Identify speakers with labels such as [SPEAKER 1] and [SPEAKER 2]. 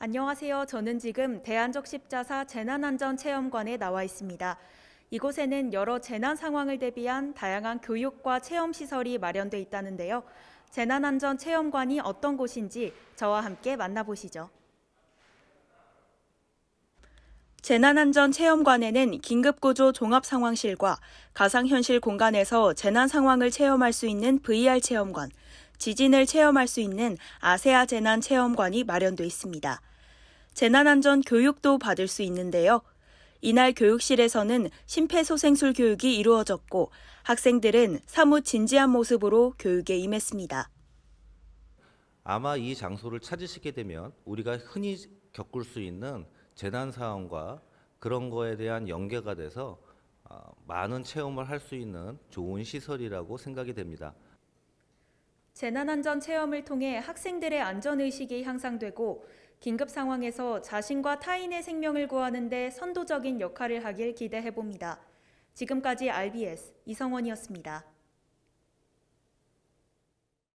[SPEAKER 1] 안녕하세요. 저는 지금 대한적십자사 재난안전체험관에 나와 있습니다. 이곳에는 여러 재난 상황을 대비한 다양한 교육과 체험 시설이 마련돼 있다는데요. 재난안전체험관이 어떤 곳인지 저와 함께 만나보시죠. 재난안전체험관에는 긴급구조 종합상황실과 가상현실 공간에서 재난 상황을 체험할 수 있는 VR 체험관, 지진을 체험할 수 있는 아세아 재난 체험관이 마련돼 있습니다. 재난안전 교육도 받을 수 있는데요. 이날 교육실에서는 심폐소생술 교육이 이루어졌고 학생들은 사뭇 진지한 모습으로 교육에 임했습니다.
[SPEAKER 2] 아마 이 장소를 찾으시게 되면 우리가 흔히 겪을 수 있는 재난 상황과 그런 거에 대한 연계가 돼서 어, 많은 체험을 할 수 있는 좋은 시설이라고 생각이 됩니다.
[SPEAKER 1] 재난안전 체험을 통해 학생들의 안전의식이 향상되고 긴급 상황에서 자신과 타인의 생명을 구하는 데 선도적인 역할을 하길 기대해 봅니다. 지금까지 RBS 이성원이었습니다.